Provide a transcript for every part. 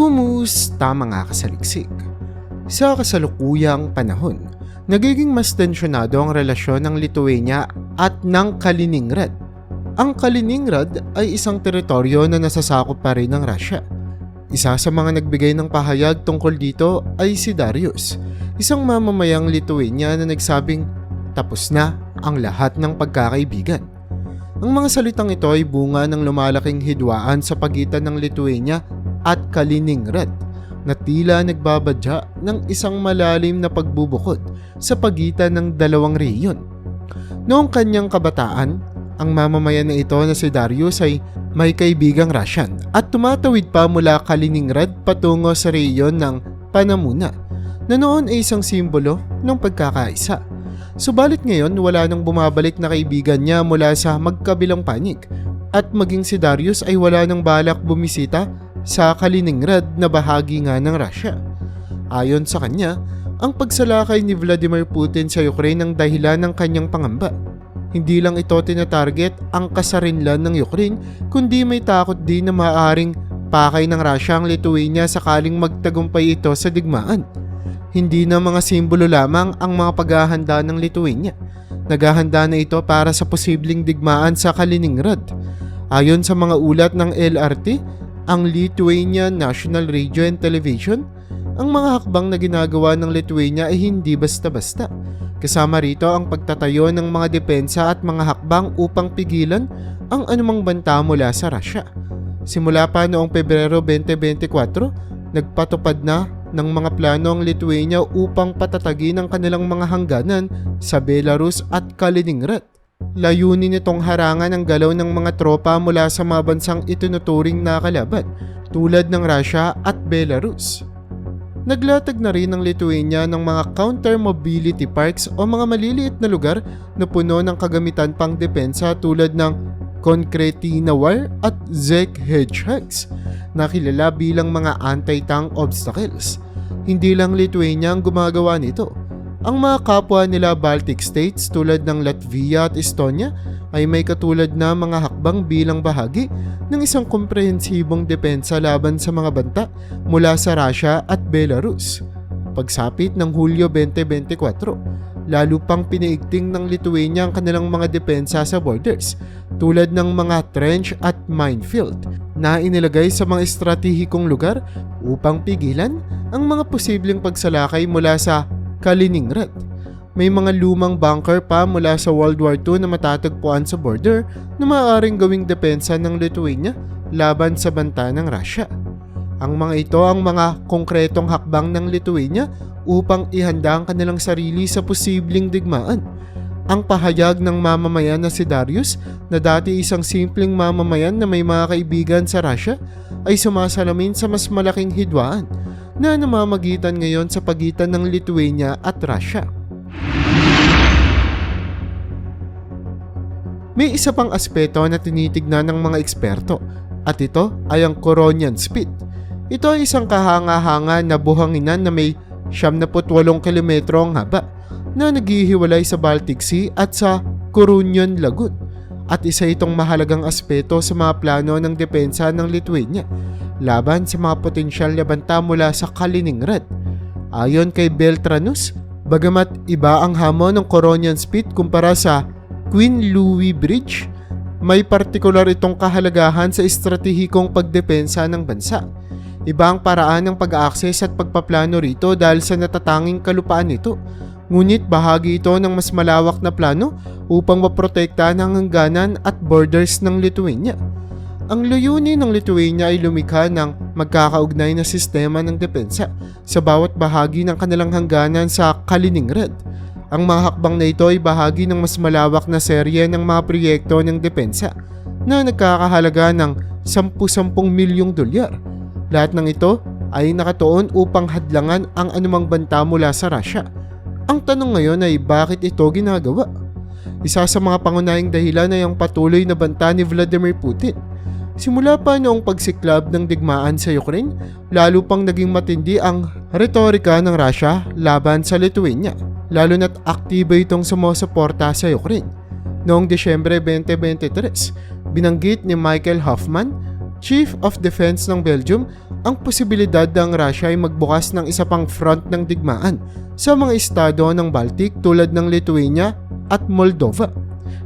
Kumusta mga kasaliksik? Sa kasalukuyang panahon, nagiging mas tensyonado ang relasyon ng Lithuania at ng Kaliningrad. Ang Kaliningrad ay isang teritoryo na nasasakop pa rin ng Russia. Isa sa mga nagbigay ng pahayag tungkol dito ay si Darius, isang mamamayang Lithuania na nagsabing tapos na ang lahat ng pagkakaibigan. Ang mga salitang ito ay bunga ng lumalaking hidwaan sa pagitan ng Lithuania at Kaliningrad na tila nagbabadya ng isang malalim na pagbubukod sa pagitan ng dalawang rehiyon. Noong kanyang kabataan, ang mamamayan na ito na si Darius ay may kaibigang Russian at tumatawid pa mula Kaliningrad patungo sa rehiyon ng Panamuna na noon ay isang simbolo ng pagkakaisa. Subalit ngayon wala nang bumabalik na kaibigan niya mula sa magkabilang panig at maging si Darius ay wala nang balak bumisita sa Kaliningrad na bahagi nga ng Russia. Ayon sa kanya, ang pagsalakay ni Vladimir Putin sa Ukraine ang dahilan ng kanyang pangamba. Hindi lang ito tinatarget ang kasarinlan ng Ukraine, kundi may takot din na maaaring pakay ng Russia ang Lithuania sakaling magtagumpay ito sa digmaan. Hindi na mga simbolo lamang ang mga paghahanda ng Lithuania. Naghahanda na ito para sa posibleng digmaan sa Kaliningrad. Ayon sa mga ulat ng LRT, ang Lithuania National Radio and Television, ang mga hakbang na ginagawa ng Lithuania ay hindi basta-basta. Kasama rito ang pagtatayo ng mga depensa at mga hakbang upang pigilan ang anumang banta mula sa Russia. Simula pa noong Pebrero 2024, nagpatupad na ng mga plano ang Lithuania upang patatagin ang kanilang mga hangganan sa Belarus at Kaliningrad. Layunin nitong harangan ang galaw ng mga tropa mula sa mga bansang itinuturing na kalaban tulad ng Russia at Belarus. Naglatag na rin ng Lithuania ng mga counter-mobility parks o mga maliliit na lugar na puno ng kagamitan pang depensa tulad ng Concretina Wire at Zek Hedgehogs na kilala bilang mga anti-tank obstacles. Hindi lang Lithuania ang gumagawa nito ang mga kapwa nila Baltic states tulad ng Latvia at Estonia ay may katulad na mga hakbang bilang bahagi ng isang komprehensibong depensa laban sa mga banta mula sa Russia at Belarus. Pagsapit ng Hulyo 2024, lalo pang piniigting ng Lithuania ang kanilang mga depensa sa borders tulad ng mga trench at minefield na inilagay sa mga estratehikong lugar upang pigilan ang mga posibleng pagsalakay mula sa Kaliningrad. May mga lumang bunker pa mula sa World War II na matatagpuan sa border na maaaring gawing depensa ng Lithuania laban sa banta ng Russia. Ang mga ito ang mga konkretong hakbang ng Lithuania upang ihanda ang kanilang sarili sa posibleng digmaan. Ang pahayag ng mamamayan na si Darius na dati isang simpleng mamamayan na may mga kaibigan sa Russia ay sumasalamin sa mas malaking hidwaan na namamagitan ngayon sa pagitan ng Lithuania at Russia. May isa pang aspeto na tinitignan ng mga eksperto at ito ay ang Coronian Spit. Ito ay isang kahanga-hanga na buhanginan na may 78 kilometro ang haba na naghihiwalay sa Baltic Sea at sa Coronian Lagoon at isa itong mahalagang aspeto sa mga plano ng depensa ng Lithuania laban sa mga potensyal na banta mula sa Kaliningrad. Ayon kay Beltranus, bagamat iba ang hamon ng Coronian Spit kumpara sa Queen Louis Bridge, may partikular itong kahalagahan sa estratehikong pagdepensa ng bansa. Iba ang paraan ng pag-access at pagpaplano rito dahil sa natatanging kalupaan nito. Ngunit bahagi ito ng mas malawak na plano upang maprotektahan ang hangganan at borders ng Lithuania. Ang layunin ng Lithuania ay lumikha ng magkakaugnay na sistema ng depensa sa bawat bahagi ng kanilang hangganan sa Kaliningrad. Ang mga hakbang na ito ay bahagi ng mas malawak na serye ng mga proyekto ng depensa na nagkakahalaga ng 10-10 milyong dolyar. Lahat ng ito ay nakatuon upang hadlangan ang anumang banta mula sa Russia. Ang tanong ngayon ay bakit ito ginagawa? Isa sa mga pangunahing dahilan ay ang patuloy na banta ni Vladimir Putin Simula pa noong pagsiklab ng digmaan sa Ukraine, lalo pang naging matindi ang retorika ng Russia laban sa Lithuania, lalo na't aktibo itong sumusuporta sa Ukraine. Noong Desyembre 2023, binanggit ni Michael Hoffman, Chief of Defense ng Belgium, ang posibilidad ng Russia ay magbukas ng isa pang front ng digmaan sa mga estado ng Baltic tulad ng Lithuania at Moldova.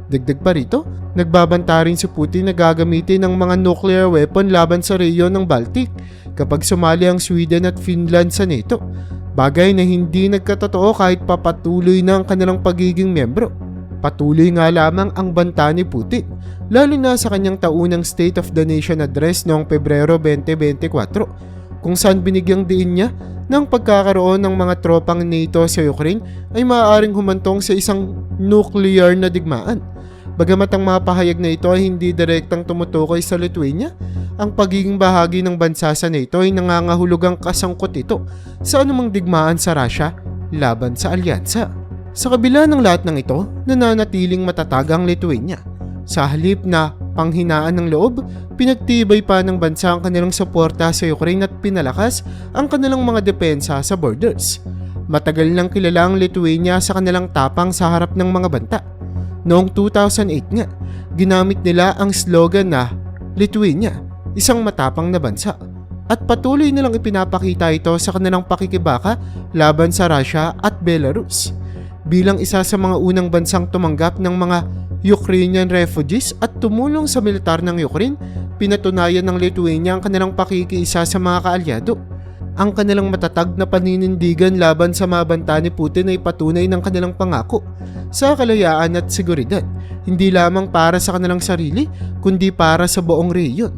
Dagdag pa rito, nagbabanta rin si Putin na gagamitin ng mga nuclear weapon laban sa rehiyon ng Baltic kapag sumali ang Sweden at Finland sa NATO. Bagay na hindi nagkatotoo kahit papatuloy na ang kanilang pagiging membro. Patuloy nga lamang ang banta ni Putin, lalo na sa kanyang taunang State of the Nation Address noong Pebrero 2024, kung saan binigyang diin niya ng pagkakaroon ng mga tropang NATO sa Ukraine ay maaaring humantong sa isang nuclear na digmaan. Bagamat ang mga pahayag na ito ay hindi direktang tumutukoy sa Lithuania, ang pagiging bahagi ng bansa sa NATO ay nangangahulugang kasangkot ito sa anumang digmaan sa Russia laban sa alyansa. Sa kabila ng lahat ng ito, nananatiling matatag ang Lithuania. Sa halip na panghinaan ng loob, pinagtibay pa ng bansa ang kanilang suporta sa Ukraine at pinalakas ang kanilang mga depensa sa borders. Matagal nang kilala ang Lithuania sa kanilang tapang sa harap ng mga banta. Noong 2008 nga, ginamit nila ang slogan na Lithuania, isang matapang na bansa. At patuloy nilang ipinapakita ito sa kanilang pakikibaka laban sa Russia at Belarus. Bilang isa sa mga unang bansang tumanggap ng mga Ukrainian refugees at tumulong sa militar ng Ukraine, pinatunayan ng Lithuania ang kanilang pakikiisa sa mga kaalyado. Ang kanilang matatag na paninindigan laban sa mga banta ni Putin ay patunay ng kanilang pangako sa kalayaan at seguridad, hindi lamang para sa kanilang sarili, kundi para sa buong rehiyon.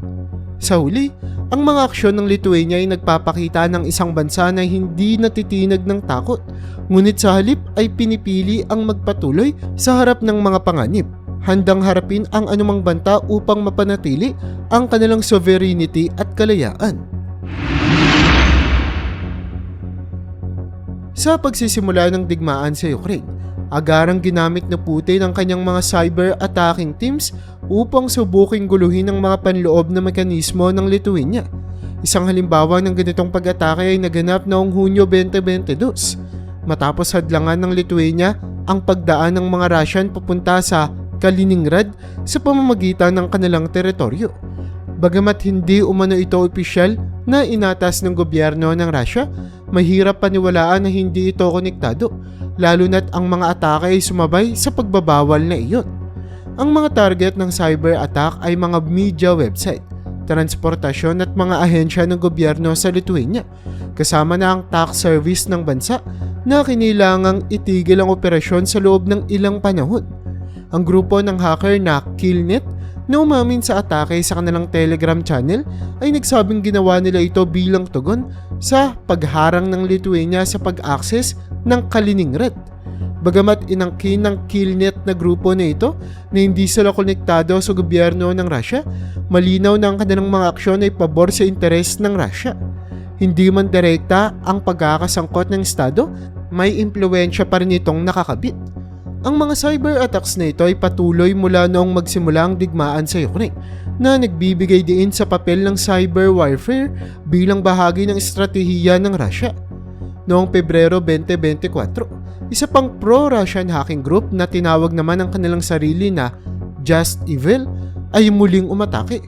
Sa huli, ang mga aksyon ng Lithuania ay nagpapakita ng isang bansa na hindi natitinag ng takot, ngunit sa halip ay pinipili ang magpatuloy sa harap ng mga panganib, handang harapin ang anumang banta upang mapanatili ang kanilang sovereignty at kalayaan. Sa pagsisimula ng digmaan sa Ukraine, agarang ginamit na Putin ang kanyang mga cyber attacking teams upang subuking guluhin ang mga panloob na mekanismo ng Lithuania. Isang halimbawa ng ganitong pag-atake ay naganap noong Hunyo 2022 matapos hadlangan ng Lithuania ang pagdaan ng mga Russian papunta sa Kaliningrad sa pamamagitan ng kanilang teritoryo. Bagamat hindi umano ito opisyal na inatas ng gobyerno ng Russia, mahirap paniwalaan na hindi ito konektado, lalo na't ang mga atake ay sumabay sa pagbabawal na iyon. Ang mga target ng cyber attack ay mga media website, transportasyon at mga ahensya ng gobyerno sa Lithuania, kasama na ang tax service ng bansa na kinilangang itigil ang operasyon sa loob ng ilang panahon. Ang grupo ng hacker na Killnet na umamin sa atake sa kanilang Telegram channel ay nagsabing ginawa nila ito bilang tugon sa pagharang ng Lithuania sa pag-access ng Kaliningrad. Bagamat inangkin ng Killnet na grupo na ito na hindi sila konektado sa gobyerno ng Russia, malinaw na ang kanilang mga aksyon ay pabor sa interes ng Russia. Hindi man direkta ang pagkakasangkot ng Estado, may impluensya pa rin itong nakakabit. Ang mga cyber attacks na ito ay patuloy mula noong magsimula ang digmaan sa Ukraine na nagbibigay diin sa papel ng cyber warfare bilang bahagi ng estratehiya ng Russia. Noong Pebrero 2024, isa pang pro-Russian hacking group na tinawag naman ang kanilang sarili na Just Evil ay muling umatake.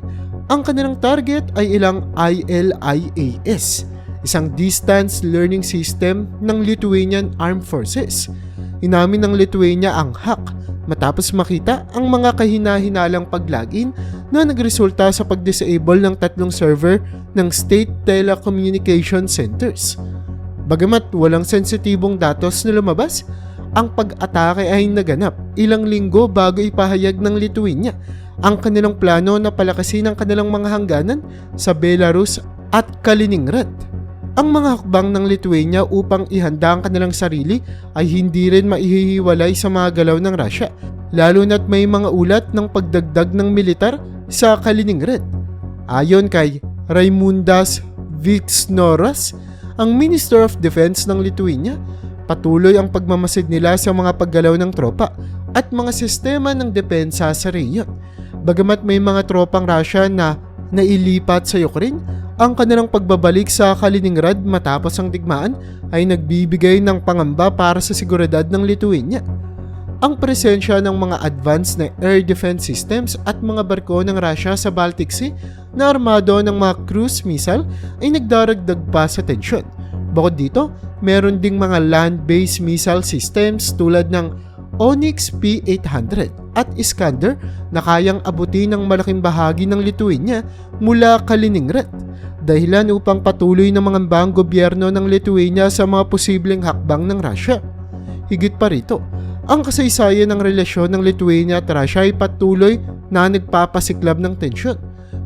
Ang kanilang target ay ilang ILIAS, isang distance learning system ng Lithuanian Armed Forces. Inamin ng Lithuania ang hack matapos makita ang mga kahina-hinalang paglagin na nagresulta sa pag-disable ng tatlong server ng State Telecommunication Centers. Bagamat walang sensitibong datos na lumabas, ang pag-atake ay naganap ilang linggo bago ipahayag ng Lithuania ang kanilang plano na palakasin ang kanilang mga hangganan sa Belarus at Kaliningrad. Ang mga hakbang ng Lithuania upang ihanda ang kanilang sarili ay hindi rin maihihiwalay sa mga galaw ng Russia, lalo na't may mga ulat ng pagdagdag ng militar sa Kaliningrad. Ayon kay Raimundas Vixnoras, ang Minister of Defense ng Lithuania, patuloy ang pagmamasid nila sa mga paggalaw ng tropa at mga sistema ng depensa sa rehiyon. Bagamat may mga tropang Russia na nailipat sa Ukraine, ang kanilang pagbabalik sa Kaliningrad matapos ang digmaan ay nagbibigay ng pangamba para sa seguridad ng Lithuania. Ang presensya ng mga advanced na air defense systems at mga barko ng Russia sa Baltic Sea na armado ng mga cruise missile ay nagdaragdag pa sa tensyon. Bukod dito, meron ding mga land-based missile systems tulad ng Onyx P-800 at Iskander na kayang abutin ng malaking bahagi ng Lithuania mula Kaliningrad dahilan upang patuloy ng mga bang gobyerno ng Lithuania sa mga posibleng hakbang ng Russia. Higit pa rito, ang kasaysayan ng relasyon ng Lithuania at Russia ay patuloy na nagpapasiklab ng tensyon.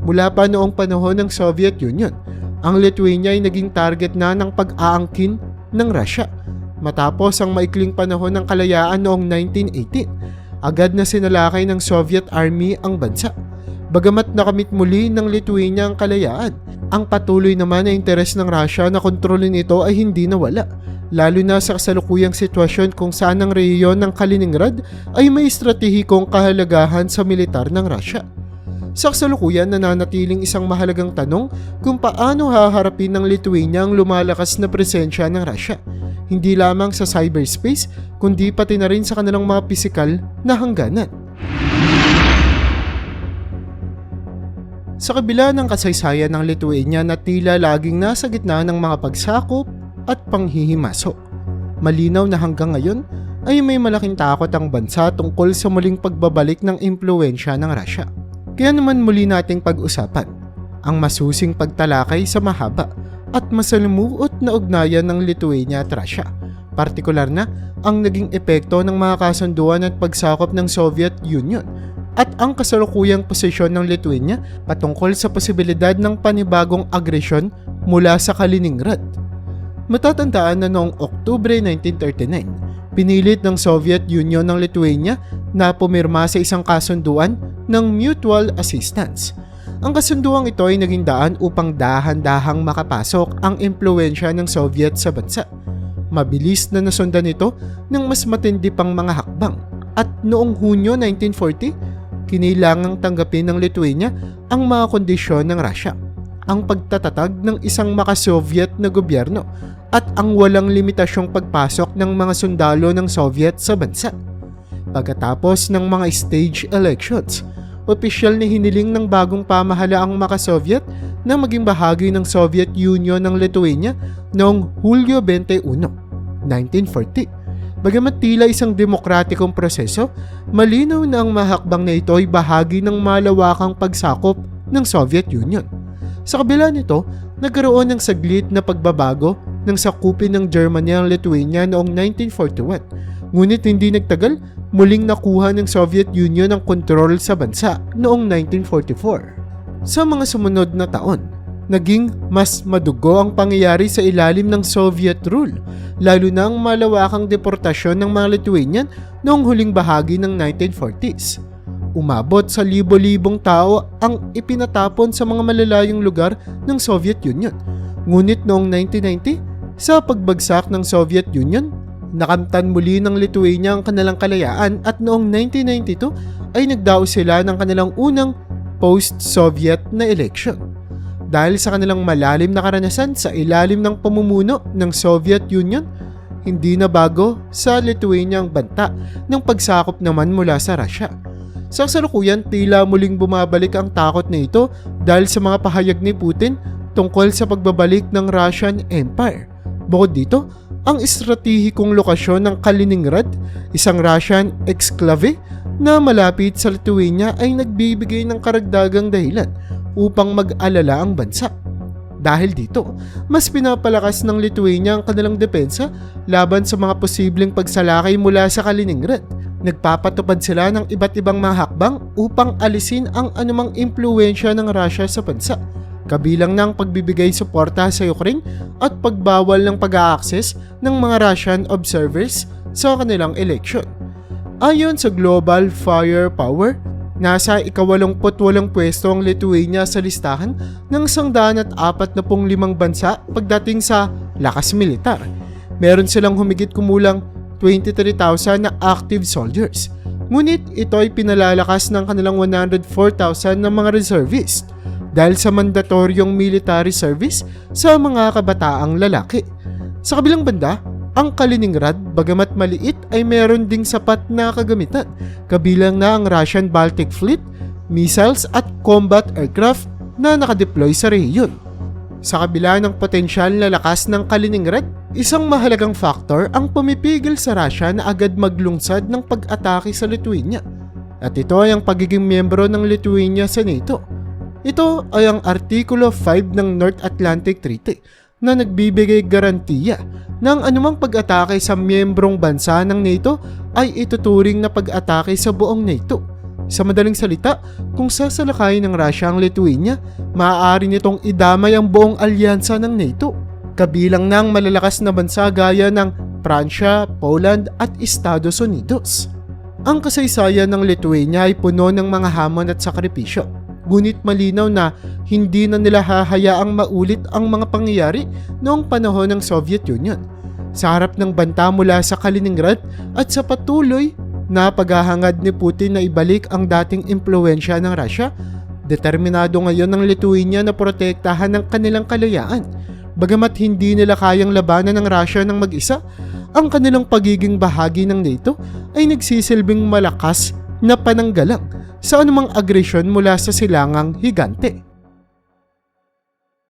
Mula pa noong panahon ng Soviet Union, ang Lithuania ay naging target na ng pag-aangkin ng Russia. Matapos ang maikling panahon ng kalayaan noong 1918, agad na sinalakay ng Soviet Army ang bansa. Bagamat nakamit muli ng Lithuania ang kalayaan, ang patuloy naman na interes ng Russia na kontrolin ito ay hindi nawala. Lalo na sa kasalukuyang sitwasyon kung saan ang rehiyon ng Kaliningrad ay may estratehikong kahalagahan sa militar ng Russia. Sa kasalukuyan nananatiling isang mahalagang tanong kung paano haharapin ng Lithuania ang lumalakas na presensya ng Russia. Hindi lamang sa cyberspace, kundi pati na rin sa kanilang mga pisikal na hangganan. Sa kabila ng kasaysayan ng Lithuania na tila laging nasa gitna ng mga pagsakop at panghihimasok, malinaw na hanggang ngayon ay may malaking takot ang bansa tungkol sa muling pagbabalik ng impluensya ng Russia. Kaya naman muli nating pag-usapan ang masusing pagtalakay sa mahaba at masalimuot na ugnayan ng Lithuania at Russia. Partikular na ang naging epekto ng mga kasunduan at pagsakop ng Soviet Union at ang kasalukuyang posisyon ng Lithuania patungkol sa posibilidad ng panibagong agresyon mula sa Kaliningrad. Matatandaan na noong Oktubre 1939, pinilit ng Soviet Union ng Lithuania na pumirma sa isang kasunduan ng mutual assistance. Ang kasunduang ito ay naging daan upang dahan-dahang makapasok ang impluensya ng Soviet sa bansa. Mabilis na nasundan ito ng mas matindi pang mga hakbang at noong Hunyo 1940, kinailangang tanggapin ng Lithuania ang mga kondisyon ng Russia, ang pagtatatag ng isang maka-Soviet na gobyerno at ang walang limitasyong pagpasok ng mga sundalo ng Soviet sa bansa. Pagkatapos ng mga stage elections, opisyal na hiniling ng bagong pamahalaang maka-Soviet na maging bahagi ng Soviet Union ng Lithuania noong Hulyo 21, 1940. Bagamat tila isang demokratikong proseso, malinaw na ang mahakbang na ito ay bahagi ng malawakang pagsakop ng Soviet Union. Sa kabila nito, nagkaroon ng saglit na pagbabago ng sakupin ng Germany ang Lithuania noong 1941. Ngunit hindi nagtagal, muling nakuha ng Soviet Union ang kontrol sa bansa noong 1944. Sa mga sumunod na taon, naging mas madugo ang pangyayari sa ilalim ng Soviet rule, lalo na ang malawakang deportasyon ng mga Lithuanian noong huling bahagi ng 1940s. Umabot sa libo-libong tao ang ipinatapon sa mga malalayong lugar ng Soviet Union. Ngunit noong 1990, sa pagbagsak ng Soviet Union, nakamtan muli ng Lithuania ang kanilang kalayaan at noong 1992 ay nagdao sila ng kanilang unang post-Soviet na election dahil sa kanilang malalim na karanasan sa ilalim ng pamumuno ng Soviet Union, hindi na bago sa Lithuania ang banta ng pagsakop naman mula sa Russia. Sa kasalukuyan, tila muling bumabalik ang takot na ito dahil sa mga pahayag ni Putin tungkol sa pagbabalik ng Russian Empire. Bukod dito, ang estratehikong lokasyon ng Kaliningrad, isang Russian exclave na malapit sa Lithuania ay nagbibigay ng karagdagang dahilan upang mag-alala ang bansa. Dahil dito, mas pinapalakas ng Lithuania ang kanilang depensa laban sa mga posibleng pagsalakay mula sa Kaliningrad. Nagpapatupad sila ng iba't ibang mga hakbang upang alisin ang anumang impluensya ng Russia sa bansa. Kabilang ng pagbibigay suporta sa Ukraine at pagbawal ng pag-access ng mga Russian observers sa kanilang eleksyon. Ayon sa Global Firepower, Nasa ikawalumputwalong pwesto ang Lithuania sa listahan ng 145 bansa pagdating sa lakas militar. Meron silang humigit kumulang 23,000 na active soldiers. Ngunit ito ay pinalalakas ng kanilang 104,000 na mga reservist dahil sa mandatoryong military service sa mga kabataang lalaki. Sa kabilang banda, ang Kaliningrad, bagamat maliit ay meron ding sapat na kagamitan, kabilang na ang Russian Baltic Fleet, missiles at combat aircraft na nakadeploy sa rehiyon. Sa kabila ng potensyal na lakas ng Kaliningrad, isang mahalagang factor ang pumipigil sa Russia na agad maglungsad ng pag-atake sa Lithuania. At ito ay ang pagiging miyembro ng Lithuania sa NATO. Ito ay ang Artikulo 5 ng North Atlantic Treaty na nagbibigay garantiya na ang anumang pag-atake sa miyembrong bansa ng NATO ay ituturing na pag-atake sa buong NATO. Sa madaling salita, kung sasalakayin ng Russia ang Lithuania, maaari nitong idamay ang buong alyansa ng NATO. Kabilang ng malalakas na bansa gaya ng Pransya, Poland at Estados Unidos. Ang kasaysayan ng Lithuania ay puno ng mga hamon at sakripisyo. Ngunit malinaw na hindi na nila hahayaang maulit ang mga pangyayari noong panahon ng Soviet Union. Sa harap ng banta mula sa Kaliningrad at sa patuloy na paghahangad ni Putin na ibalik ang dating impluensya ng Russia, determinado ngayon ng Lithuania na protektahan ang kanilang kalayaan. Bagamat hindi nila kayang labanan ng Russia ng mag-isa, ang kanilang pagiging bahagi ng NATO ay nagsisilbing malakas na pananggalang sa anumang agresyon mula sa silangang higante.